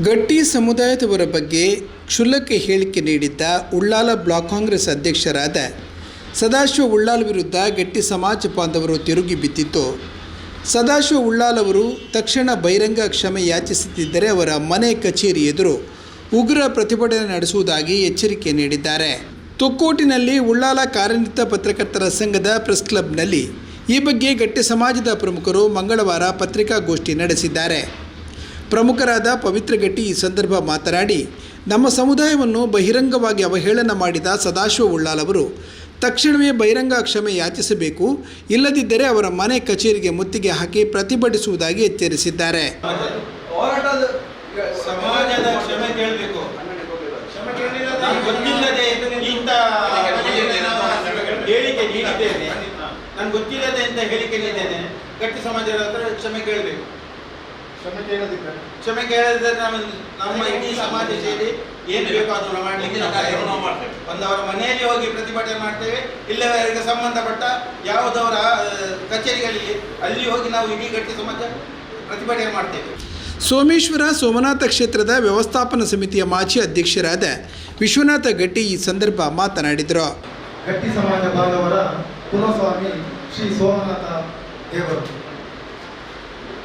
ಗಟ್ಟಿ ಸಮುದಾಯದವರ ಬಗ್ಗೆ ಕ್ಷುಲ್ಲಕ ಹೇಳಿಕೆ ನೀಡಿದ್ದ ಉಳ್ಳಾಲ ಬ್ಲಾಕ್ ಕಾಂಗ್ರೆಸ್ ಅಧ್ಯಕ್ಷರಾದ ಸದಾಶಿವ ಉಳ್ಳಾಲ್ ವಿರುದ್ಧ ಗಟ್ಟಿ ಸಮಾಜ ಬಾಂಧವರು ತಿರುಗಿ ಬಿದ್ದಿತ್ತು. ಸದಾಶಿವ ಉಳ್ಳಾಲ್ ಅವರು ತಕ್ಷಣ ಬಹಿರಂಗ ಕ್ಷಮೆ ಯಾಚಿಸುತ್ತಿದ್ದರೆ ಅವರ ಮನೆ ಕಚೇರಿ ಎದುರು ಉಗ್ರ ಪ್ರತಿಭಟನೆ ನಡೆಸುವುದಾಗಿ ಎಚ್ಚರಿಕೆ ನೀಡಿದ್ದಾರೆ. ತೊಕ್ಕೋಟಿನಲ್ಲಿ ಉಳ್ಳಾಲ ಕಾರ್ಯನಿರತ ಪತ್ರಕರ್ತರ ಸಂಘದ ಪ್ರೆಸ್ ಕ್ಲಬ್ನಲ್ಲಿ ಈ ಬಗ್ಗೆ ಗಟ್ಟಿ ಸಮಾಜದ ಪ್ರಮುಖರು ಮಂಗಳವಾರ ಪತ್ರಿಕಾಗೋಷ್ಠಿ ನಡೆಸಿದ್ದಾರೆ. ಪ್ರಮುಖರಾದ ಪವಿತ್ರ ಗಟ್ಟಿ ಈ ಸಂದರ್ಭ ಮಾತನಾಡಿ, ನಮ್ಮ ಸಮುದಾಯವನ್ನು ಬಹಿರಂಗವಾಗಿ ಅವಹೇಳನ ಮಾಡಿದ ಸದಾಶಿವ ಉಳ್ಳಾಲ್ ಅವರು, ತಕ್ಷಣವೇ ಬಹಿರಂಗ ಕ್ಷಮೆ ಯಾಚಿಸಬೇಕು, ಇಲ್ಲದಿದ್ದರೆ ಅವರ ಮನೆ ಕಚೇರಿಗೆ ಮುತ್ತಿಗೆ ಹಾಕಿ ಪ್ರತಿಭಟಿಸುವುದಾಗಿ ಎಚ್ಚರಿಸಿದ್ದಾರೆ. ಗಟ್ಟಿ ಸಮಾಜದ ಹತ್ರ ಕ್ಷಮೆ ಕೇಳಬೇಕು. ಕ್ಷಮೆ ಕೇಳದಿದ್ದರೆ. ಕ್ಷಮೆ ಕೇಳದಿದ್ದರೆ ನಮ್ಮ ನಮ್ಮ ಇಡೀ ಸಮಾಜ ಸೇರಿ ಏನು ಬೇಕೋ ಅದನ್ನು ಮಾಡಲಿಕ್ಕೆ ನಾವು ತಯಾರು ಮಾಡ್ತೇವೆ. ಒಂದು ಅವರ ಮನೆಯಲ್ಲಿ ಹೋಗಿ ಪ್ರತಿಭಟನೆ ಮಾಡ್ತೇವೆ ಇಲ್ಲವೇ ಅವರಿಗೆ ಸಂಬಂಧಪಟ್ಟ ಯಾವುದವರ ಕಚೇರಿಗಳಲ್ಲಿ ಅಲ್ಲಿ ಹೋಗಿ ನಾವು ಇಡೀ ಗಟ್ಟಿ ಸಮಾಜ ಪ್ರತಿಭಟನೆ ಮಾಡ್ತೇವೆ. ಸೋಮೇಶ್ವರ ಸೋಮನಾಥ ಕ್ಷೇತ್ರದ ವ್ಯವಸ್ಥಾಪನಾ ಸಮಿತಿಯ ಮಾಜಿ ಅಧ್ಯಕ್ಷರಾದ ವಿಶ್ವನಾಥ ಗಟ್ಟಿ ಈ ಸಂದರ್ಭ ಮಾತನಾಡಿದರು. ಗಟ್ಟಿ ಸಮಾಜ ಬಾಂಧವರ ಕುಲಸ್ವಾಮಿ ಶ್ರೀ ಸೋಮನಾಥ ದೇವರು.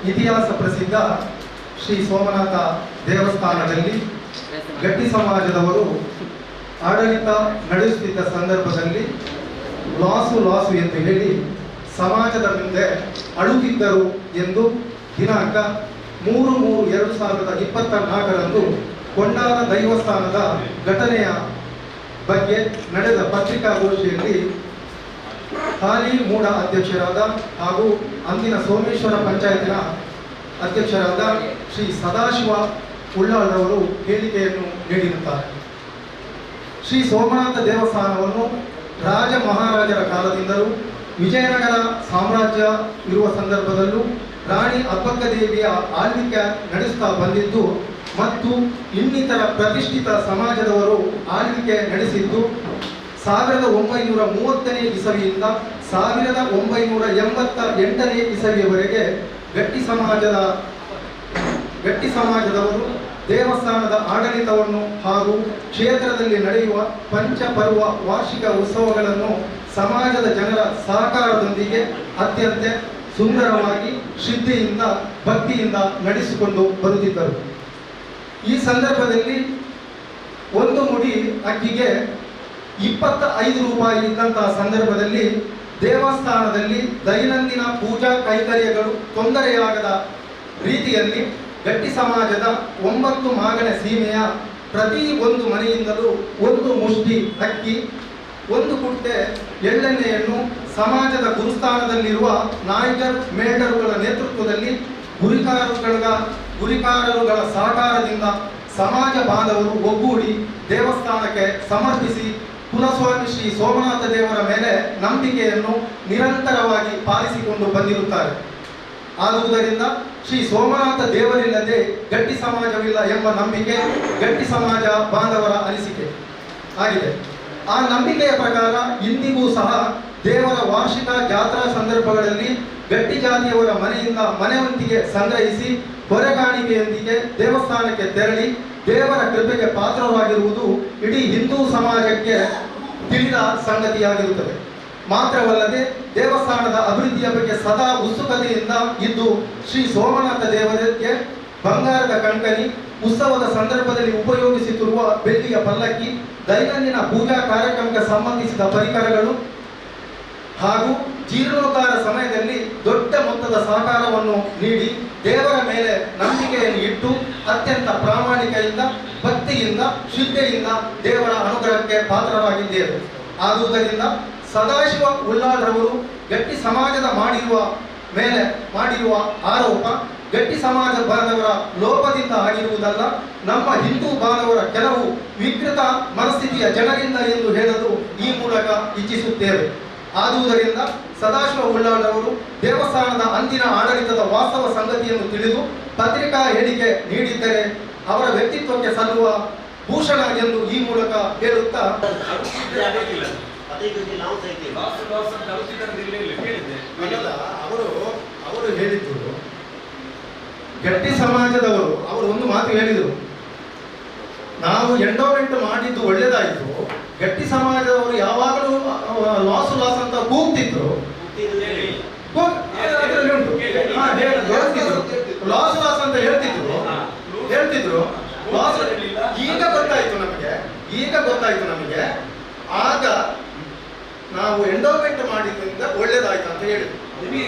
ಇತಿಹಾಸ ಪ್ರಸಿದ್ಧ ಶ್ರೀ ಸೋಮನಾಥ ದೇವಸ್ಥಾನದಲ್ಲಿ ಗಟ್ಟಿ ಸಮಾಜದವರು ಆಡಳಿತ ನಡೆಸುತ್ತಿದ್ದ ಸಂದರ್ಭದಲ್ಲಿ ಲಾಸು ಲಾಸು ಎಂದು ಹೇಳಿ ಸಮಾಜದ ಮುಂದೆ ಅಳುತ್ತಿದ್ದರು ಎಂದು ದಿನಾಂಕ ಮೂರು ಮೂರು ಎರಡು ಸಾವಿರದ ಇಪ್ಪತ್ತ ನಾಲ್ಕರಂದು ಕೊಂಡಾರ ದೈವಸ್ಥಾನದ ಘಟನೆಯ ಬಗ್ಗೆ ನಡೆದ ಪತ್ರಿಕಾಗೋಷ್ಠಿಯಲ್ಲಿ ಹಾಲಿ ಮೂಡ ಅಧ್ಯಕ್ಷರಾದ ಹಾಗೂ ಅಂದಿನ ಸೋಮೇಶ್ವರ ಪಂಚಾಯತಿನ ಅಧ್ಯಕ್ಷರಾದ ಶ್ರೀ ಸದಾಶಿವ ಉಳ್ಳಾಳ್ರವರು ಹೇಳಿಕೆಯನ್ನು ನೀಡಿರುತ್ತಾರೆ. ಶ್ರೀ ಸೋಮನಾಥ ದೇವಸ್ಥಾನವನ್ನು ರಾಜ ಮಹಾರಾಜರ ಕಾಲದಿಂದಲೂ ವಿಜಯನಗರ ಸಾಮ್ರಾಜ್ಯ ಇರುವ ಸಂದರ್ಭದಲ್ಲೂ ರಾಣಿ ಅಬ್ಬಕ್ಕ ದೇವಿಯ ಆಳ್ವಿಕೆ ನಡೆಸುತ್ತಾ ಬಂದಿದ್ದು ಮತ್ತು ಇನ್ನಿತರ ಪ್ರತಿಷ್ಠಿತ ಸಮಾಜದವರು ಆಳ್ವಿಕೆ ನಡೆಸಿದ್ದು ಸಾವಿರದ ಒಂಬೈನೂರ ಮೂವತ್ತನೇ ಇಸವಿಯಿಂದ ಸಾವಿರದ ಒಂಬೈನೂರ ಎಂಬತ್ತ ಎಂಟನೇ ಇಸವಿಯವರೆಗೆ ಗಟ್ಟಿ ಸಮಾಜದ, ಗಟ್ಟಿ ಸಮಾಜದವರು ದೇವಸ್ಥಾನದ ಆಡಳಿತವನ್ನು ಹಾಗೂ ಕ್ಷೇತ್ರದಲ್ಲಿ ನಡೆಯುವ ಪಂಚಪರ್ವ ವಾರ್ಷಿಕ ಉತ್ಸವಗಳನ್ನು ಸಮಾಜದ ಜನರ ಸಹಕಾರದೊಂದಿಗೆ ಅತ್ಯಂತ ಸುಂದರವಾಗಿ ಶ್ರದ್ಧೆಯಿಂದ ಭಕ್ತಿಯಿಂದ ನಡೆಸಿಕೊಂಡು ಬರುತ್ತಿದ್ದರು. ಈ ಸಂದರ್ಭದಲ್ಲಿ ಒಂದು ಮುಡಿ ಅಕ್ಕಿಗೆ ಇಪ್ಪತ್ತ ಐದು ರೂಪಾಯಿ ಇದ್ದಂತಹ ಸಂದರ್ಭದಲ್ಲಿ ದೇವಸ್ಥಾನದಲ್ಲಿ ದೈನಂದಿನ ಪೂಜಾ ಕೈಕರ್ಯಗಳು ತೊಂದರೆಯಾಗದ ರೀತಿಯಲ್ಲಿ ಗಟ್ಟಿ ಸಮಾಜದ ಒಂಬತ್ತು ಮಾಗಣ ಸೀಮೆಯ ಪ್ರತಿ ಒಂದು ಮನೆಯಿಂದಲೂ ಒಂದು ಮುಷ್ಟಿ ಅಕ್ಕಿ ಒಂದು ಕುಟ್ಟೆ ಎಳ್ಳೆಣ್ಣೆಯನ್ನು ಸಮಾಜದ ಗುರುಸ್ಥಾನದಲ್ಲಿರುವ ನಾಯ್ಕರ್, ಮೇಲ್ಡರುಗಳ ನೇತೃತ್ವದಲ್ಲಿ ಗುರಿಕಾರರುಗಳ ಗುರಿಕಾರರುಗಳ ಸಹಕಾರದಿಂದ ಸಮಾಜ ಬಾಂಧವರು ಒಗ್ಗೂಡಿ ದೇವಸ್ಥಾನಕ್ಕೆ ಸಮರ್ಪಿಸಿ ಕುಲಸ್ವಾಮಿ ಶ್ರೀ ಸೋಮನಾಥ ದೇವರ ಮೇಲೆ ನಂಬಿಕೆಯನ್ನು ನಿರಂತರವಾಗಿ ಪಾಲಿಸಿಕೊಂಡು ಬಂದಿರುತ್ತಾರೆ. ಆದುದರಿಂದ ಶ್ರೀ ಸೋಮನಾಥ ದೇವರಿಲ್ಲದೆ ಗಟ್ಟಿ ಸಮಾಜವಿಲ್ಲ ಎಂಬ ನಂಬಿಕೆ ಗಟ್ಟಿ ಸಮಾಜ ಬಾಂಧವರ ಅನಿಸಿಕೆ ಆಗಿದೆ. ಆ ನಂಬಿಕೆಯ ಪ್ರಕಾರ ಇಂದಿಗೂ ಸಹ ದೇವರ ವಾರ್ಷಿಕ ಜಾತ್ರಾ ಸಂದರ್ಭಗಳಲ್ಲಿ ಗಟ್ಟಿ ಜಾತಿಯವರ ಮನೆಯಿಂದ ಮನೆಯೊಂದಿಗೆ ಸಂಗ್ರಹಿಸಿ ಹೊರೆಗಾಣಿಕೆಯೊಂದಿಗೆ ದೇವಸ್ಥಾನಕ್ಕೆ ತೆರಳಿ ದೇವರ ಕೃಪೆಗೆ ಪಾತ್ರವಾಗಿರುವುದು ಇಡೀ ಹಿಂದೂ ಸಮಾಜಕ್ಕೆ ತಿಳಿದ ಸಂಗತಿಯಾಗಿರುತ್ತದೆ. ಮಾತ್ರವಲ್ಲದೆ ದೇವಸ್ಥಾನದ ಅಭಿವೃದ್ಧಿಯ ಬಗ್ಗೆ ಸದಾ ಉತ್ಸುಕತೆಯಿಂದ ಇದ್ದು ಶ್ರೀ ಸೋಮನಾಥ ದೇವರಿಗೆ ಬಂಗಾರದ ಕಣ್ಕಣಿ ಉತ್ಸವದ ಸಂದರ್ಭದಲ್ಲಿ ಉಪಯೋಗಿಸುತ್ತಿರುವ ಬೆಳ್ಳಿಯ ಪಲ್ಲಕ್ಕಿ, ದೈನಂದಿನ ಪೂಜಾ ಕಾರ್ಯಕ್ರಮಕ್ಕೆ ಸಂಬಂಧಿಸಿದ ಪರಿಕರಗಳು ಹಾಗೂ ಜೀರ್ಣೋದ್ಧಾರ ಸಮಯದಲ್ಲಿ ದೊಡ್ಡ ಮೊತ್ತದ ಸಹಕಾರವನ್ನು ನೀಡಿ ದೇವರ ಮೇಲೆ ನಂಬಿಕೆಯನ್ನು ಇಟ್ಟು ಅತ್ಯಂತ ಪ್ರಾಮಾಣಿಕೆಯಿಂದ, ಭಕ್ತಿಯಿಂದ ಶುದ್ಧಿಯಿಂದ ದೇವರ ಅನುಗ್ರಹಕ್ಕೆ ಪಾತ್ರರಾಗಿದ್ದೇವೆ. ಆದುದರಿಂದ ಸದಾಶಿವ ಉಳ್ಳಾಳ್ರವರು ಗಟ್ಟಿ ಸಮಾಜದ ಮಾಡಿರುವ ಮೇಲೆ ಮಾಡಿರುವ ಆರೋಪ ಗಟ್ಟಿ ಸಮಾಜ ಬಾಂಧವರ ಲೋಪದಿಂದ ಆಗಿರುವುದಲ್ಲ, ನಮ್ಮ ಹಿಂದೂ ಬಾಂಧವರ ಕೆಲವು ವಿಕೃತ ಮನಸ್ಥಿತಿಯ ಜನರಿಂದ ಎಂದು ಹೇಳಲು ಈ ಮೂಲಕ ಇಚ್ಛಿಸುತ್ತೇವೆ. ಆದುದರಿಂದ ಸದಾಶಿವ ಉಳ್ಳಾಳ್ರವರು ದೇವಸ್ಥಾನದ ಅಂದಿನ ಆಡಳಿತದ ವಾಸ್ತವ ಸಂಗತಿಯನ್ನು ತಿಳಿದು ಪತ್ರಿಕಾ ಹೇಳಿಕೆ ನೀಡಿದ್ದರೆ ಅವರ ವ್ಯಕ್ತಿತ್ವಕ್ಕೆ ಸಲ್ಲುವ ಭೂಷಣ ಎಂದು ಈ ಮೂಲಕ ಹೇಳುತ್ತಾ ಅವರು ಅವರು ಹೇಳಿದರು ಗಟ್ಟಿ ಸಮಾಜದವರು, ಅವರು ಒಂದು ಮಾತು ಹೇಳಿದರು. ನಾವು ಎಂಡೋಮೆಂಟ್ ಮಾಡಿದ್ದು ಒಳ್ಳೇದಾಯಿತು ಗಟ್ಟಿ ಸಮಾಜದವರು ಯಾವಾಗಲೂ ಲಾಸ್ ಲಾಸ್ ಅಂತ ಕೂಗ್ತಿದ್ರು. ಲಾಸ್ ಲಾಸ್ ಅಂತ ಹೇಳ್ತಿದ್ರು. ಹೇಳ್ತಿದ್ರು. ಲಾಸ್ ಈಗ ಗೊತ್ತಾಯ್ತು ನಮಗೆ. ಈಗ ಗೊತ್ತಾಯ್ತು ನಮಗೆ. ಆಗ ನಾವು ಎಂಡೋಮೆಂಟ್ ಮಾಡಿದ್ರಿಂದ ಒಳ್ಳೇದಾಯ್ತು ಅಂತ ಹೇಳಿದ್ರು. ನಿಮಗೆ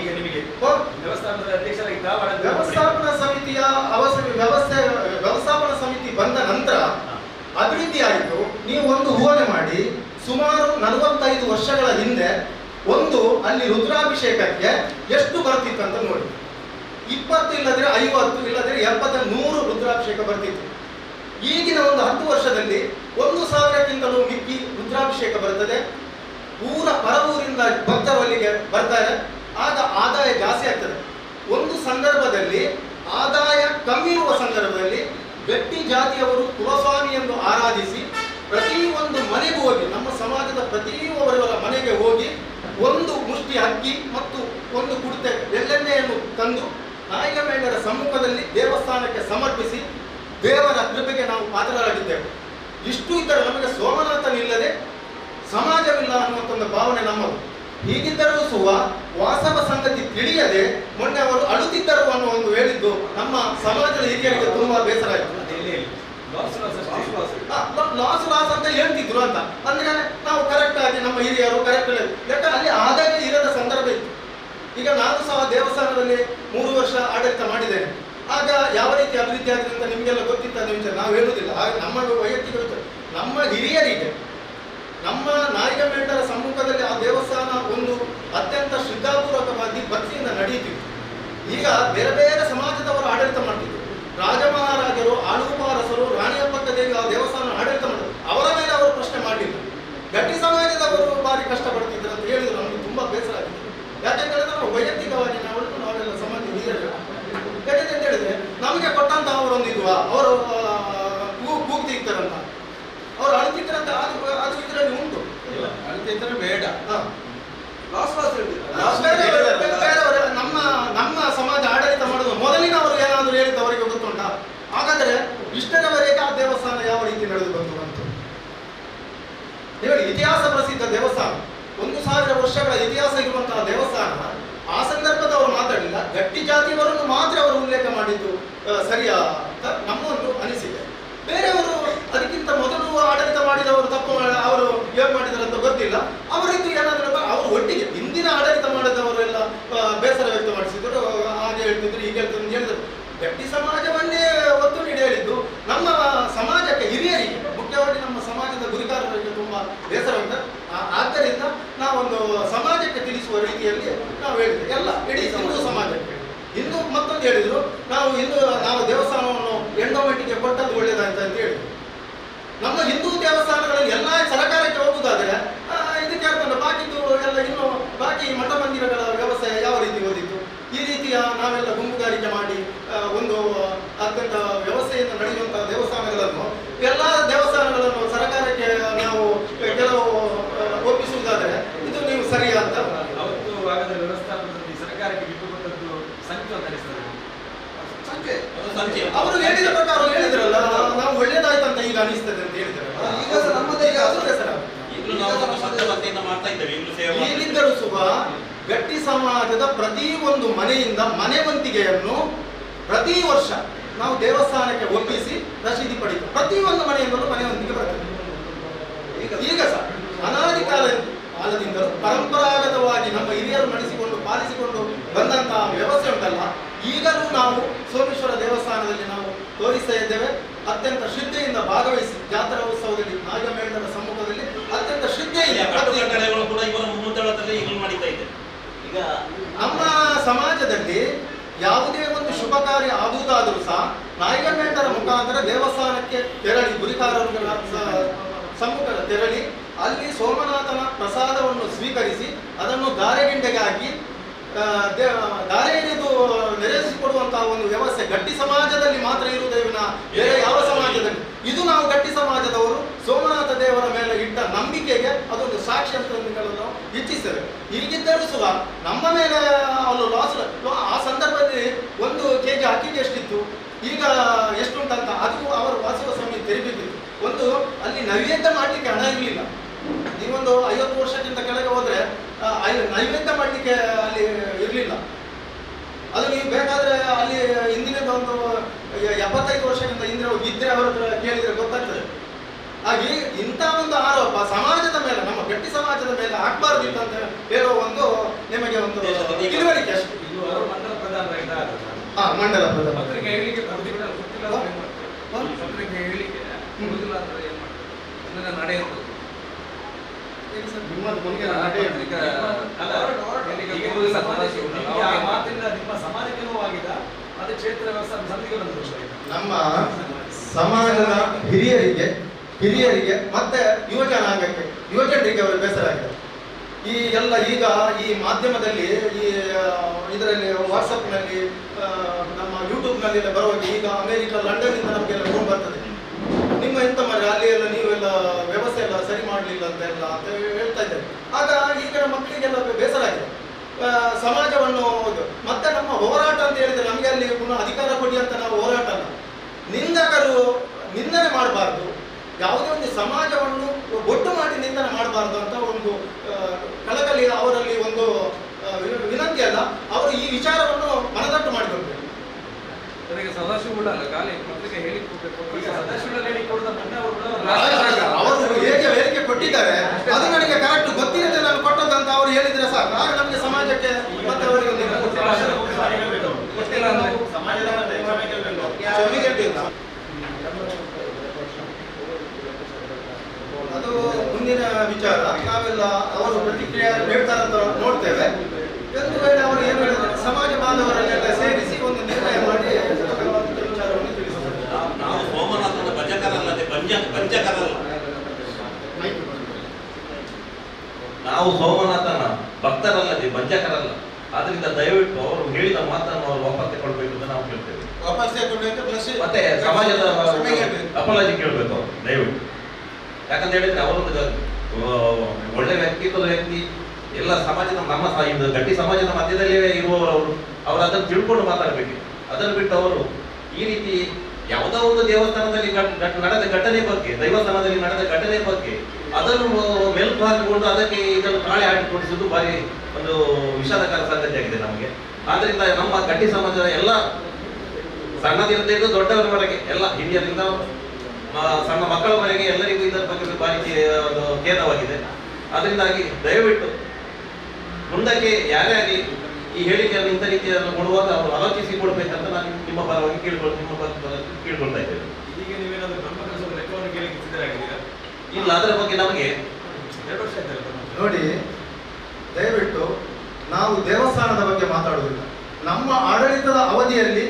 ಈಗ ನಿಮಗೆ ಓ, ಅಧ್ಯಕ್ಷರಾಗಿ ಅಧ್ಯಕ್ಷರಾಗಿದ್ದ ಅವರ ವ್ಯವಸ್ಥಾಪನಾ ಸಮಿತಿಯ ಅವಸ ವ್ಯವಸ್ಥೆ ವ್ಯವಸ್ಥಾಪನಾ ಸಮಿತಿ ಬಂದ ನಂತರ ಅಭಿವೃದ್ಧಿ ಆಯಿತು ನೀವು ಒಂದು ಊಹನೆ ಮಾಡಿ ಸುಮಾರು ನಲವತ್ತೈದು ವರ್ಷಗಳ ಹಿಂದೆ ಒಂದು ಅಲ್ಲಿ ರುದ್ರಾಭಿಷೇಕಕ್ಕೆ ಎಷ್ಟು ಬರ್ತಿತ್ತು ಅಂತ ನೋಡಿ. ಇಪ್ಪತ್ತು ಇಲ್ಲದ್ರೆ ಐವತ್ತು, ಇಲ್ಲದ್ರೆ ಎಪ್ಪತ್ತ ನೂರು ರುದ್ರಾಭಿಷೇಕ ಬರ್ತಿತ್ತು. ಈಗಿನ ಒಂದು ಹತ್ತು ವರ್ಷದಲ್ಲಿ ಒಂದು ಸಾವಿರಕ್ಕಿಂತಲೂ ಮಿಕ್ಕಿ ರುದ್ರಾಭಿಷೇಕ ಬರ್ತದೆ ಊರ ಪರವೂರಿಂದ ಭಕ್ತರು ಅಲ್ಲಿಗೆ ಬರ್ತಾರೆ. ಆಗ ಆದಾಯ ಜಾಸ್ತಿ ಆಗ್ತದೆ. ಒಂದು ಸಂದರ್ಭದಲ್ಲಿ ಆದಾಯ ಕಮ್ಮಿ ಇರುವ ಸಂದರ್ಭದಲ್ಲಿ ಗಟ್ಟಿ ಜಾತಿಯವರು ಕುಲಸ್ವಾಮಿಯನ್ನು ಆರಾಧಿಸಿ ಪ್ರತಿ ಒಂದು ಮನೆಗೆ ಹೋಗಿ, ನಮ್ಮ ಸಮಾಜದ ಪ್ರತಿಯೊಬ್ಬರ ಮನೆಗೆ ಹೋಗಿ ಒಂದು ಮುಷ್ಟಿ ಅಕ್ಕಿ ಮತ್ತು ಒಂದು ಕುಡಿತೆ ಎಳ್ಳೆಣ್ಣೆಯನ್ನು ತಂದು ನಾಯಕಮೇಳರ ಸಮ್ಮುಖದಲ್ಲಿ ದೇವಸ್ಥಾನಕ್ಕೆ ಸಮರ್ಪಿಸಿ ದೇವರ ಕೃಪೆಗೆ ನಾವು ಪಾತ್ರರಾಗಿದ್ದೇವೆ. ಇಷ್ಟು ಇದ್ದರೆ ನಮಗೆ ಸೋಮನಾಥನಿಲ್ಲದೆ ಸಮಾಜವಿಲ್ಲ ಅನ್ನುವಂಥ ಒಂದು ಭಾವನೆ ನಮ್ಮದು. ಹೀಗಿದ್ದರೂ ಸುವ ವಾಸವ ಸಂಗತಿ ತಿಳಿಯದೆ ಮೊನ್ನೆ ಅವರು ಅಳುತ್ತಿದ್ದರು ಅನ್ನೋ ಒಂದು ಹೇಳಿದ್ದು ನಮ್ಮ ಸಮಾಜದ ಹಿರಿಯರಿಗೆ ತುಂಬಾ ಬೇಸರ ಆಯಿತು. ಲಾಸ್ ಲಾಸ್ ಅಂತ ಹೇಳ್ತಿದ್ರು ಅಂತ. ಅಂದ್ರೆ ನಾವು ಕರೆಕ್ಟ್ ಆಗಿ ನಮ್ಮ ಹಿರಿಯರು ಕರೆಕ್ಟ್ ಯಾಕಂದ್ರೆ ಅಲ್ಲಿ ಆದಾಯ ಇರದ ಸಂದರ್ಭ ಇತ್ತು. ಈಗ ನಾನು ಸಹ ದೇವಸ್ಥಾನದಲ್ಲಿ ಮೂರು ವರ್ಷ ಆಡಳಿತ ಮಾಡಿದ್ದೇನೆ. ಆಗ ಯಾವ ರೀತಿ ಅಭಿವೃದ್ಧಿ ಆಗಿದೆ ಅಂತ ನಿಮಗೆಲ್ಲ ಗೊತ್ತಿತ್ತ ವಿಚಾರ. ನಾವು ಹೇಳುವುದಿಲ್ಲ. ಹಾಗೆ ನಮ್ಮ ವೈಯಕ್ತಿಕ ವಿಚಾರ. ನಮ್ಮ ಹಿರಿಯರಿಗೆ, ನಮ್ಮ ನಾಯಕ ಮೇಟರ ಸಮ್ಮುಖದಲ್ಲಿ ಆ ದೇವಸ್ಥಾನ ಒಂದು ಅತ್ಯಂತ ಶ್ರದ್ಧಾಪೂರ್ವಕವಾಗಿ ಭಕ್ತಿಯಿಂದ ನಡೆಯುತ್ತಿತ್ತು. ಈಗ ಬೇರೆ ಬೇರೆ ಸಮಾಜದವರು ಆಡಳಿತ ಮಾಡ್ತಿದ್ರು. ರಾಜಮಹಾರಾಜರು ಮಹಾರಾಜರು ರಾಣಿಯಪ್ಪಕ್ಕ ದೇವಿ ಆ ದೇವಸ್ಥಾನ ಆಡಳಿತ ಮಾಡಿದ್ರು. ಅವರ ಮೇಲೆ ಅವರು ಪ್ರಶ್ನೆ ಮಾಡಲಿಲ್ಲ ಗಟ್ಟಿ ಸಮಾಜದವರು ಬಾರಿ ಕಷ್ಟಪಡ್ತಿದ್ರು ಅಂತ ಹೇಳಿದ್ರು ನಮಗೆ ತುಂಬಾ ಬೇಸರ ಆಗಿತ್ತು ಯಾಕೆಂತ ಹೇಳಿದ್ರೆ ನಾವು ವೈಯಕ್ತಿಕವಾಗಿ ನಾವು ನಾವೆಲ್ಲ ಸಮಾಜ ಹಿರಿಯರು ಯಾಕೆಂತ ಅಂತ ಹೇಳಿದ್ರೆ ನಮಗೆ ಕೊಟ್ಟಂತ ಅವರೊಂದು ಇಲ್ವಾ ಅವರು ಕೂಗ್ ಕೂಗ್ತಿರ್ತಾರಂತ ಅವ್ರು ಅಳ್ತಿದ್ರಂತ ಅದು ಅದು ಇದರಲ್ಲಿ ಉಂಟು ಅಳ್ತಿದ್ರೆ ಬೇಡ ಹಾ. ಲಾಸ್ ಲಾಸ್ ಹೇಳ್ತಿದ್ರು. ನಾವು ಬೇರೆ- ಬೇರೆ- ಬೇರೆ- ಬೇರೆಯವರ ನಮ್ಮ ನಮ್ಮ ಸಮಾಜ ಆಡಳಿತ ಮಾಡೋದು ಮೊದಲಿನವರು ಏನಾದರೂ ಹೇಳಿದ್ದು ಅವರಿಗೆ ಗೊತ್ತುಂಟಾ ಹಾಗಾದ್ರೆ ಇಷ್ಟರವರೆಗೆ ಆ ದೇವಸ್ಥಾನ ಯಾವ ರೀತಿ ನಡೆದು ಬಂತು ಬಂತು ಹೇಳಿ ಇತಿಹಾಸ ಪ್ರಸಿದ್ಧ ದೇವಸ್ಥಾನ. ಒಂದು ಸಾವಿರ ವರ್ಷಗಳ ಇತಿಹಾಸ ಇರುವಂತಹ ದೇವಸ್ಥಾನ. ಆ ಸಂದರ್ಭದವರು ಮಾತಾಡಿಲ್ಲ. ಗಟ್ಟಿ ಜಾತಿಯವರನ್ನು ಮಾತ್ರ ಅವರು ಉಲ್ಲೇಖ ಮಾಡಿದ್ದು ಸರಿಯಾ ಅಂತ ನಮ್ಮ ಒಂದು ಅನಿಸಿಕೆ. ಬೇರೆಯವರು ಅದಕ್ಕಿಂತ ಮೊದಲು ಆಡಳಿತ ಮಾಡಿದವರು ತಪ್ಪು ಅವರು ಏನು ಮಾಡಿದಾರಂತ ಗೊತ್ತಿಲ್ಲ. ಅವರಿದ್ದು ಏನಾದರೂ ಅವರು ಒಟ್ಟಿಗೆ ಹಿಂದಿನ ಆಡಳಿತ ಮಾಡಿದವರೆಲ್ಲ ಬೇಸರ ವ್ಯಕ್ತಪಡಿಸಿದ್ರು. ಹಾಗೆ ಹೇಳ್ತಿದ್ರು, ಹೀಗೆ ಹೇಳ್ತಿದ್ರು ಹೇಳಿದ್ರು. ಗಟ್ಟಿ ಸಮಾಜವನ್ನೇ ಒತ್ತು ನೀಡಿ ಹೇಳಿದ್ದು ನಮ್ಮ ಸಮಾಜಕ್ಕೆ ಹಿರಿಯರಿಗೆ ಮುಖ್ಯವಾಗಿ ನಮ್ಮ ಸಮಾಜದ ಗುರಿಕಾರರಿಗೆ ತುಂಬಾ ಬೇಸರ ಉಂಟು ಆ- ಆದ್ದರಿಂದ ನಾವೊಂದು ಸಮಾಜಕ್ಕೆ ತಿಳಿಸುವ ರೀತಿಯಲ್ಲಿ ನಾವು ಹೇಳಿದ್ವಿ ಎಲ್ಲ ಇಡೀ ಹಿಂದೂ ಸಮಾಜಕ್ಕೆ ಹಿಂದೂ ಮತ್ತೊಂದು ಹೇಳಿದ್ರು, ನಾವು ಹಿಂದೂ, ನಾವು ದೇವಸ್ಥಾನವನ್ನು ಎಂಡೋಮೆಂಟಿಗೆ ಕೊಟ್ಟದ್ದು ಒಳ್ಳೇದಾಯ್ತು ಅಂತ ಹೇಳಿದ್ರು ನಮ್ಮ ಹಿಂದೂ ದೇವಸ್ಥಾನಗಳಲ್ಲಿ ಎಲ್ಲ ಸರ್ಕಾರಕ್ಕೆ ಹೋಗುದಾದ್ರೆ ಇದಕ್ಕೆ ಅರ್ಥಲ್ಲ ಬಾಕಿದು ಎಲ್ಲ ಇನ್ನು ಬಾಕಿ ಮಠ ಮಂದಿರಗಳ ವ್ಯವಸ್ಥೆ ಯಾವ ರೀತಿ ಓದಿತ್ತು ಈ ರೀತಿಯ ನಾವೆಲ್ಲ ಗುಂಪುಗಾರಿಕೆ ಮಾಡಿ ಆ, ಒಂದು ಅತ್ಯಂತ ವ್ಯವಸ್ಥೆಯಿಂದ ನಡೆಯುವಂತಹ ದೇವಸ್ಥಾನಗಳನ್ನು ಎಲ್ಲ ದೇವಸ್ಥಾನಗಳನ್ನು ಸರ್ಕಾರಕ್ಕೆ ನಾವು ಕೆಲವು ಆ, ಒಪ್ಪಿಸುವುದಾದರೆ ಇದು ನೀವು ಸರಿಯಾ ಅಂತ ಅವತ್ತು ಆಗದ ವ್ಯವಸ್ಥಾಪನದಲ್ಲಿ ಸರ್ಕಾರಕ್ಕೆ ಬಿಟ್ಟು ಕೊಟ್ಟದ್ದು ಸಂಖ್ಯೆ ಅಂತ ಅನಿಸ್ತದೆ ಸಂಖ್ಯೆ. ಅವರು ಹೇಳಿದ ಪ್ರಕಾರ ಹೇಳಿದ್ರಲ್ಲ ನಾವು ಒಳ್ಳೇದಾಯ್ತು ಅಂತ ಈಗ ಅನಿಸ್ತದೆ ಅಂತ ಹೇಳಿದ್ರಲ್ಲ. ಈಗ ಸಹ ನಮ್ಮದೇ ಈಗ. ಈಗಲೂ ನಾವು ಶ್ರದ್ಧಾಭಕ್ತಿಯಿಂದ ಮಾಡ್ತಾ ಇದ್ದೇವೆ ಈಗಲೂ ಸೇವೆ ಇದ್ದೇವೆ. ಸುಖ ಗಟ್ಟಿ ಸಮಾಜದ ಪ್ರತಿ ಒಂದು ಮನೆಯಿಂದ ಮನೆವಂತಿಗೆಯನ್ನು ಪ್ರತಿ ವರ್ಷ ನಾವು ದೇವಸ್ಥಾನಕ್ಕೆ ಒಪ್ಪಿಸಿ ರಸೀದಿ ಪ್ರತಿ ಒಂದು ಮನೆಯಿಂದಲೂ ಮನೆವಂತಿಗೆ ಬರ್ತದೆ. ಈಗ ಸಹ ಅನಾದಿ ಕಾಲ ಕಾಲದಿಂದಲೂ ಪರಂಪರಾಗತವಾಗಿ ನಮ್ಮ ಹಿರಿಯರು ನಡೆಸಿಕೊಂಡು ಪಾಲಿಸಿಕೊಂಡು ಬಂದಂತಹ ವ್ಯವಸ್ಥೆ ಉಂಟಲ್ಲ ಈಗಲೂ ನಾವು ಸೋಮೇಶ್ವರ ದೇವಸ್ಥಾನದಲ್ಲಿ ನಾವು ತೋರಿಸ್ತಾ ಇದ್ದೇವೆ. ಅತ್ಯಂತ ಶ್ರದ್ಧೆಯಿಂದ ಭಾಗವಹಿಸಿ ಜಾತ್ರಾ ಉತ್ಸವದಲ್ಲಿ ನಾಗಮೇಳದ ಸಮ್ಮುಖದಲ್ಲಿ ಅತ್ಯಂತ ಶ್ರದ್ಧೆ ಶ್ರದ್ಧೆಯಿಂದ ಈಗ ನಮ್ಮ ಸಮಾಜದಲ್ಲಿ ಯಾವುದೇ ಒಂದು ಶುಭ ಕಾರ್ಯ ಆಗುವುದಾದರೂ ಸಹ ನಾಯಕರ ಮುಖಾಂತರ ದೇವಸ್ಥಾನಕ್ಕೆ ತೆರಳಿ ಗುರಿಕಾರರುಗಳ ಸಮ್ಮುಖ ತೆರಳಿ ಅಲ್ಲಿ ಸೋಮನಾಥನ ಪ್ರಸಾದವನ್ನು ಸ್ವೀಕರಿಸಿ ಅದನ್ನು ಗಾರೆಗಿಂಡೆಗೆ ಹಾಕಿ ಆ, ನೆರವೇರಿಸಿಕೊಡುವಂತಹ ಒಂದು ವ್ಯವಸ್ಥೆ ಗಟ್ಟಿ ಸಮಾಜದಲ್ಲಿ ಮಾತ್ರ ಇರುವುದೇ ವಿನ ಬೇರೆ ಯಾವ ಸಮಾಜದಲ್ಲಿ? ಇದು ನಾವು ಗಟ್ಟಿ ಸಮಾಜದವರು ಸೋಮನಾಥ ದೇವರ ಮೇಲೆ ಇಟ್ಟ ನಂಬಿಕೆ ನಂಬಿಕೆಗೆ ಅದೊಂದು ಸಾಕ್ಷಿ ಅಂತ ನಾವು ಇಚ್ಛಿಸ್ತೇವೆ. ಹೀಗಿದ್ದರೂ ಸಹ ನಮ್ಮ ಮೇಲೆ ಅವನು ಲಾಸ್ ಆ ಸಂದರ್ಭದಲ್ಲಿ ಒಂದು ಕೆ ಜಿ ಅಕ್ಕಿಗೆ ಎಷ್ಟಿತ್ತು? ಈಗ ಎಷ್ಟುಂಟಂತ? ಅದು ಅವರು ವಾಸವ ಸಮಯ ತೆರಿಬೇಕಿತ್ತು ಒಂದು ಅಲ್ಲಿ ನೈವೇದ್ಯ ಮಾಡಲಿಕ್ಕೆ ಹಣ ಇರಲಿಲ್ಲ. ನೀವೊಂದು ಐವತ್ತು ವರ್ಷಕ್ಕಿಂತ ಕೆಳಗೆ ಹೋದ್ರೆ ನೈವೇದ್ಯ ಮಾಡಲಿಕ್ಕೆ ಅಲ್ಲಿ ಇರಲಿಲ್ಲ. ಅದು ನೀವು ಬೇಕಾದ್ರೆ ಅಲ್ಲಿ ಹಿಂದಿನ ಒಂದು ಎಪ್ಪತ್ತೈದು ವರ್ಷದಿಂದ ಹಿಂದಿನ ಇದ್ರೆ ಅವರ ಹತ್ರ ಕೇಳಿದ್ರೆ ಗೊತ್ತಾಗ್ತದೆ. ಹಾಗೆ ಇಂಥ ಒಂದು ಆರೋಪ ಸಮಾಜದ ಮೇಲೆ ನಮ್ಮ ಗಟ್ಟಿ ಸಮಾಜದ ಮೇಲೆ ಹಾಕ್ಬಾರ್ದಿತ್ತು ಅಂತ ಹೇಳುವ ಒಂದು ನಿಮಗೆ ಒಂದು ತಿಳುವಳಿಕೆ ಅಷ್ಟೇ. ಇದು ಅವರು ಮಂಡಲ ಪ್ರಧಾನರಾಗಿದ್ದಾರೆ ಹಾ ಮಂಡಲ ಪ್ರಧಾನ ಪತ್ರಿಕೆ ಹೇಳಿಕೆ ಕೊಡುದಿಲ್ಲ ಗೊತ್ತಿಲ್ಲ ಅಂದ್ರೆ ಏನ್ ಮಾಡ್ತಾರೆ? ಪತ್ರಿಕೆ ಹೇಳಲಿಕ್ಕೆ ಕೊಡುದಿಲ್ಲ ಅಂದ್ರೆ ಏನ್ ಮಾಡ್ತಾರೆ? ಇದನ್ನ ನಮ್ಮ ಸಮಾಜದ ಹಿರಿಯರಿಗೆ ಹಿರಿಯರಿಗೆ ಮತ್ತೆ ಯುವಜನಾಂಗಕ್ಕೆ ಯುವಜನರಿಗೆ ಯುವ ಜನರಿಗೆ ಅವರು ಬೇಸರ ಆಗಿದೆ. ಈ ಎಲ್ಲ ಈಗ ಈ ಮಾಧ್ಯಮದಲ್ಲಿ ಈ ಇದರಲ್ಲಿ ವಾಟ್ಸಪ್ನಲ್ಲಿ ನಮ್ಮ ಯೂಟ್ಯೂಬ್ನಲ್ಲಿ ಬರುವಾಗ ಈಗ ಅಮೆರಿಕ ಲಂಡನ್ನಿಂದ ನಮಗೆಲ್ಲ ಫೋನ್ ಬರ್ತದೆ. ನಿಮ್ಮ ಎಂತ ಮಾಡಿ ಅಲ್ಲಿ ಎಲ್ಲ ನೀವೆಲ್ಲ ಸರಿ ಮಾಡಲಿಲ್ಲ ಅಂತ ಎಲ್ಲ ಅಂತ ಹೇಳ್ತಾ ಇದ್ದಾರೆ. ಆಗ ಈಗಿನ ಮಕ್ಕಳಿಗೆಲ್ಲ ಬೇಸರ ಆಗಿದೆ. ಆ, ಸಮಾಜವನ್ನು. ಮತ್ತೆ ನಮ್ಮ ಹೋರಾಟ ಅಂತ ಹೇಳಿದ್ರೆ ನಮಗೆ ಅಲ್ಲಿ ಪುನಃ ಅಧಿಕಾರ ಕೊಡಿ ಅಂತ ನಾವು ಹೋರಾಟ ಅಲ್ಲ. ನಿಂದಕರು ನಿಂದನೆ ಮಾಡಬಾರ್ದು. ಯಾವುದೇ ಒಂದು ಸಮಾಜವನ್ನು ಒಟ್ಟು ಮಾಡಿ ನಿಂದನೆ ಮಾಡಬಾರ್ದು ಅಂತ ಒಂದು ಕಳಕಳಿ ಅವರಲ್ಲಿ ಒಂದು ವಿನಂತಿ ಅಲ್ಲ. ಅವರು ಈ ವಿಚಾರವನ್ನು ಮನದಟ್ಟು ಮಾಡಿಕೊಳ್ಬೇಕು. ನನಗೆ ಸದಾಶಿವ ಖಾಲಿ ಪತ್ರಿಕೆ ಅವರು ಹೇಗೆ ಕೊಟ್ಟಿದ್ದಾರೆ. ಅದು ನನಗೆ ಕರೆಕ್ಟ್ ಗೊತ್ತಿರದೆ ನಾನು ಕೊಟ್ಟದಂತ ಅವರು ಹೇಳಿದ್ರೆ ಸರ್ ಆಗ ನಮಗೆ ಸಮಾಜಕ್ಕೆ ಮತ್ತೆ ಅವರಿಗೆ. ಅದು ಮುಂದಿನ ವಿಚಾರ. ನಾವೆಲ್ಲ ಅವರು ಪ್ರತಿಕ್ರಿಯೆ ಹೇಳ್ತಾರೆ ಅಂತ ನೋಡ್ತೇವೆ. ಒಂದು ವೇಳೆ ಅವರು ಏನು ಹೇಳಿದ್ರೆ ಸಮಾಜ ಬಾಂಧವರನ್ನೆಲ್ಲ ಸೇರಿಸಿ ಒಂದು ನಿರ್ಣಯ ಮಾಡಿ ವಿಚಾರವನ್ನು ತಿಳಿಸಬೇಕು ನಾವು ಸೋಮನಾಥನ ಭಜಕರಲ್ಲದೆ ಪಂಚ ಪಂಚಕರಲ್ಲ ನಾವು ಸೋಮನಾಥನ ಭಕ್ತರಲ್ಲದೆ ಭಂಜಕರಲ್ಲ. ಆದ್ರಿಂದ ದಯವಿಟ್ಟು ಅವರು ಹೇಳಿದ ಮಾತನ್ನು ಅವರು ವಾಪಸ್ ತಗೊಳ್ಬೇಕು ಅಂತ ನಾವು ಕೇಳ್ತೇವೆ. ವಾಪಸ್ ತಗೊಂಡು ಮತ್ತೆ ಸಮಾಜದ ಅಪಲಾಜಿ ಕೇಳ್ಬೇಕು. ಅವರು ದಯವಿಟ್ಟು. ಯಾಕಂತ ಹೇಳಿದ್ರೆ ಅವರೊಂದು ಒಳ್ಳೆ ವ್ಯಕ್ತಿತ್ವದ ವ್ಯಕ್ತಿ ಎಲ್ಲ ಸಮಾಜದ ನಮ್ಮ ಇದು ಗಟ್ಟಿ ಸಮಾಜದ ಮಧ್ಯದಲ್ಲೇ ಇರುವವರು ಅವರು ಅವರು ಅದನ್ನು ತಿಳ್ಕೊಂಡು ಮಾತಾಡಬೇಕು. ಅದನ್ನು ಬಿಟ್ಟು ಅವರು ಈ ರೀತಿ ಯಾವುದೋ ಒಂದು ದೇವಸ್ಥಾನದಲ್ಲಿ ನಡೆದ ಘಟನೆ ಬಗ್ಗೆ ದೈವಸ್ಥಾನದಲ್ಲಿ ನಡೆದ ಘಟನೆ ಬಗ್ಗೆ ಅದನ್ನು ಮೆಲುಕು ಹಾಕಿಕೊಂಡು ಅದಕ್ಕೆ ಇದನ್ನು ತಾಳೆ ಹಾಕಿಕೊಂಡಿಸುವುದು ಭಾರಿ ಒಂದು ವಿಷಾದಕರ ಸಂಗತಿಯಾಗಿದೆ ನಮಗೆ. ಆದ್ರಿಂದ ನಮ್ಮ ಗಟ್ಟಿ ಸಮಾಜದ ಎಲ್ಲ ಸಣ್ಣದಿಂದ ದೊಡ್ಡವರವರೆಗೆ, ಎಲ್ಲ ಹಿರಿಯರಿಂದ ಸಣ್ಣ ಮಕ್ಕಳವರೆಗೆ ಎಲ್ಲರಿಗೂ ಇದರ ಬಗ್ಗೆ ಭಾರಿ ಒಂದು ಖೇದವಾಗಿದೆ. ಅದರಿಂದಾಗಿ ದಯವಿಟ್ಟು ಮುಂದಕ್ಕೆ ಯಾರೇ ಆಗಲಿ ಈ ಹೇಳಿಕೆಯನ್ನು ಇಂಥ ರೀತಿಯನ್ನು ಕೊಡುವಾಗ ಅವರು ಆಲೋಚಿಸಿ ಕೊಡಬೇಕಂತ ನಾನು ನಿಮ್ಮ ಪರವಾಗಿ ಕೇಳ್ಕೊಳ್ತೀನಿ ನಿಮ್ಮ ಪರವಾಗಿ ಕೇಳ್ಕೊಳ್ತಾ ಇದ್ದೇನೆ. ಈಗ ನೀವೇನಾದ್ರೂ ನಮ್ಮ ಕೆಲಸದ ಲೆಕ್ಕವನ್ನು ಕೇಳಲಿಕ್ಕೆ ಸಿದ್ಧರಾಗಿದ್ದೀರಾ? ಇಲ್ಲ, ಅದರ ಬಗ್ಗೆ ನಮಗೆ? ನೋಡಿ, ದಯವಿಟ್ಟು ನಾವು ದೇವಸ್ಥಾನದ ಬಗ್ಗೆ ಮಾತಾಡುವುದಿಲ್ಲ. ನಮ್ಮ ಆಡಳಿತದ ಅವಧಿಯಲ್ಲಿ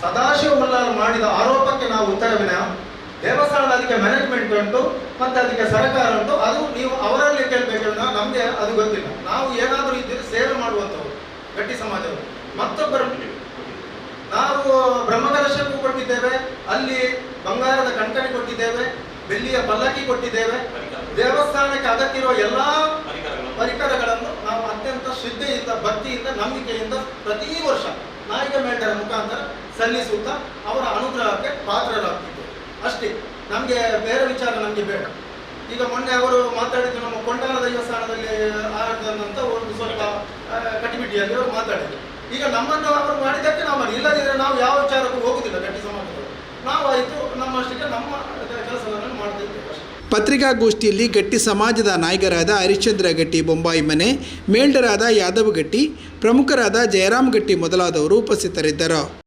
ಸದಾಶಿವ ಉಲ್ಲಾಲ್ ಮಾಡಿದ ಆರೋಪಕ್ಕೆ ನಾವು ಉತ್ತರವಿನ ದೇವಸ್ಥಾನದ ಅದಕ್ಕೆ ಮ್ಯಾನೇಜ್ಮೆಂಟ್ ಉಂಟು, ಮತ್ತೆ ಅದಕ್ಕೆ ಸರ್ಕಾರ ಉಂಟು, ಅದು ನೀವು ಅವರಲ್ಲಿ ಕೇಳಬೇಕು ನಮಗೆ ಅದು ಗೊತ್ತಿಲ್ಲ. ನಾವು ಏನಾದರೂ ಇದ್ದರೆ ಸೇವೆ ಮಾಡುವಂಥವ್ರು, ಗಟ್ಟಿ ಸಮಾಜವರು ಮತ್ತೊಬ್ಬರು, ನಾವು ಬ್ರಹ್ಮಕಲಶಕ್ಕೂ ಕೊಟ್ಟಿದ್ದೇವೆ, ಅಲ್ಲಿ ಬಂಗಾರದ ಕಂಕಣಿ ಕೊಟ್ಟಿದ್ದೇವೆ ಬೆಳ್ಳಿಯ ಪಲ್ಲಕ್ಕಿ ಕೊಟ್ಟಿದ್ದೇವೆ. ದೇವಸ್ಥಾನಕ್ಕೆ ಅಗತ್ಯವಿರುವ ಎಲ್ಲಾ ಪರಿಕರಗಳು ಪರಿಕರಗಳನ್ನು ನಾವು ಅತ್ಯಂತ ಶ್ರದ್ಧೆಯಿಂದ ಭಕ್ತಿಯಿಂದ ನಂಬಿಕೆಯಿಂದ ಪ್ರತಿ ವರ್ಷ ನಾಯಕ ಮೇಟರ ಮುಖಾಂತರ ಸಲ್ಲಿಸುತ್ತಾ ಅವರ ಅನುಗ್ರಹಕ್ಕೆ ಪಾತ್ರರಾಗ್ತಿದ್ದೇವೆ ಅಷ್ಟೇ ನಮಗೆ ಬೇರೆ ವಿಚಾರ ನಮಗೆ ಬೇಡ. ಈಗ ಮೊನ್ನೆ ಅವರು ಮಾತಾಡಿದ್ದು ನಮ್ಮ ಕೊಂಡಾಲ ದೇವಸ್ಥಾನದಲ್ಲಿ ಆಡದಂತ ಒಂದು ಸ್ವಲ್ಪ ಆ, ಕಟಿಬಿಟ್ಟಿಯಲ್ಲಿ ಅವರು ಮಾತಾಡಿದ್ರು. ಈಗ ನಮ್ಮನ್ನು ಅವರು ಮಾಡಿದ್ದಕ್ಕೆ ನಾವು ಇಲ್ಲದಿದ್ರೆ ನಾವು ಯಾವ ವಿಚಾರಕ್ಕೂ ಹೋಗುದಿಲ್ಲ ಗಟ್ಟಿ ಸಮಾಜದಲ್ಲಿ ನಾವು ಆಯಿತು ನಮ್ಮಷ್ಟಕ್ಕೆ ನಮ್ಮ ಕೆಲಸವನ್ನು ಪತ್ರಿಕಾಗೋಷ್ಠಿಯಲ್ಲಿ ಗಟ್ಟಿ ಸಮಾಜದ ನಾಯಕರಾದ ಹರಿಶ್ಚಂದ್ರ ಗಟ್ಟಿ, ಬೊಂಬಾಯಿ ಮನೆ, ಮೇಲ್ಡರಾದ ಯಾದವ್ ಗಟ್ಟಿ, ಪ್ರಮುಖರಾದ ಜಯರಾಮ್ ಗಟ್ಟಿ ಮೊದಲಾದವರು ಉಪಸ್ಥಿತರಿದ್ದರು.